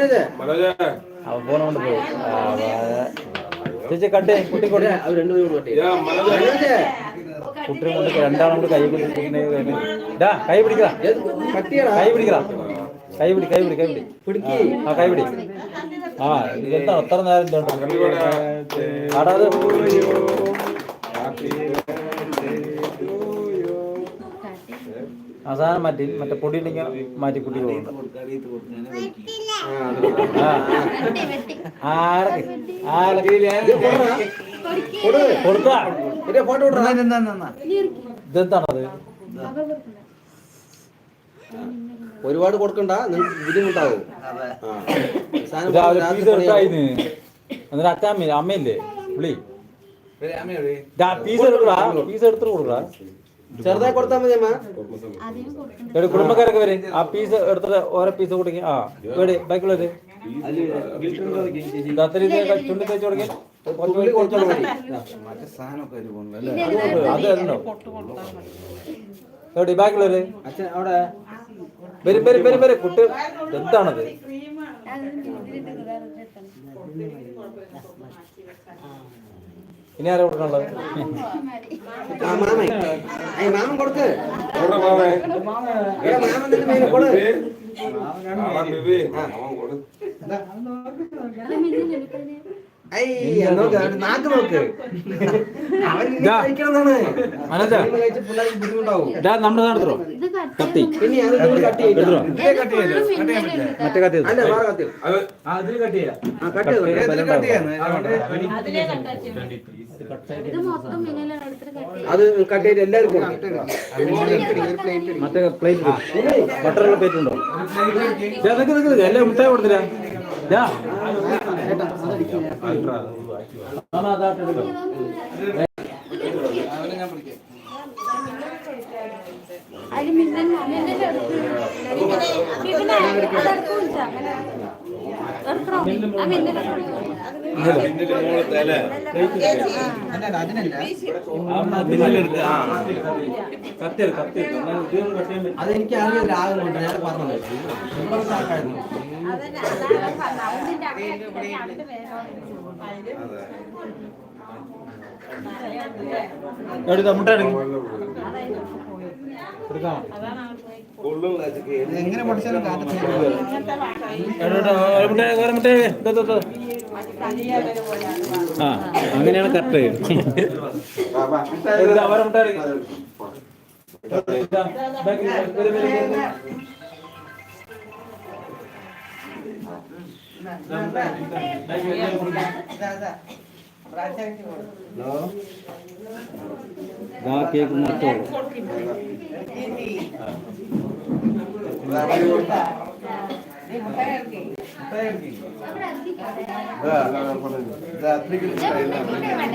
മനോജ് അവ ഫോൺ കൊണ്ട് പോയി ആ, വാ. ചേച്ചി കട്ടേ കുട്ടി കൊണ്ട് അവർ രണ്ടുപേരും കൂടെ കട്ട് ചെയ്യ്. മനോജ് കുട്ടിയെ കൊണ്ട് രണ്ടാളും കൂടെ കൈ പിടിച്ച് കുട്ടീനെ ഡാ കൈ പിടിക്കടാ ഏത് കട്ട് ചെയ്യടാ കൈ പിടിക്കടാ കൈ പിടി കൈ പിടി കൈ പിടി പിടിക്ക് ആ കൈ പിടി ആ ഇതെന്താ അത്ര നേരം ഇതുണ്ട് അവസാനം മാറ്റി മറ്റേ പൊടി ഉണ്ടെങ്കിൽ മാറ്റി കുട്ടി ഇതെന്താണത്? ഒരുപാട് കൊടുക്കണ്ട ബുദ്ധിമുട്ടാവും. എന്നിട്ട് അച്ഛാമ്മ അമ്മയില്ലേ വിളി പീസ് എടുക്കടാ പീസ് എടുത്തിട്ട് കൊടുക്കടാ. ചെറുതായി കൊടുത്താൽ മതി അമ്മ. കുടുംബക്കാരൊക്കെ വരെ. ആ പീസ് എടുത്തിട്ട് ഓരോ പീസ് കൊടുക്കി ആ എവിടെ ബാക്കിയുള്ളത്. ചുണ്ടി തേച്ച് കൊടുക്കും. അച്ഛൻ അവിടെ വരും വരും വരും വരും. കുട്ടി എന്താണത് ഇനി ആരാ കൊടുക്കാനുള്ളത്? ആ മാമൻ കൊടുക്ക്. നോക്ക് നാക്ക്. നോക്ക് അവൻ. കഴിക്കണമെന്നാണ് ബുദ്ധിമുട്ടാവും. ഇതാ നമ്മുടെ നടത്തോ കത്തി മറ്റേ കത്തി അത് കട്ട് ചെയ്ത്? എല്ലാവർക്കും. മറ്റേ പ്ലേറ്റ് ബട്ടറുള്ള പ്ലേറ്റ് ഉണ്ടോ? നിക്ക് നിക്ക്. എല്ലാം മുട്ടായി കൊടുത്തില്ല. ദാ. മാമ, അതാ എടുത്തോ. അതിൽ മിന്നൽ മിന്നൽ എടുത്ത് പിന്നെ അതെടുത്ത് വിളിച്ചാ അങ്ങനെ എടുക്കണോ ആ മിന്നൽ കത്തി എടുക്ക്, കത്തി എടുക്ക്. എന്നാൽ ഇതൊന്നും കട്ട് ചെയ്യാൻ അതെനിക്ക് രാഗം കൊണ്ട് ഞാൻ പറഞ്ഞത് മുട്ടായി എടുക്ക്. എടുക്കാമോ? എങ്ങനെ പഠിച്ചാലും കാറ്റത്ത് എവിടെ, എവിടെ, ഒരു മുട്ടായി, വേറെ മുട്ടായി. ദാ, ആ അങ്ങനെയാണ് കറക്റ്റ് ഇതാ, വേറെ മുട്ടായി എടുക്ക്. ഇതാ, ബാക്കിൽ, വരൂ,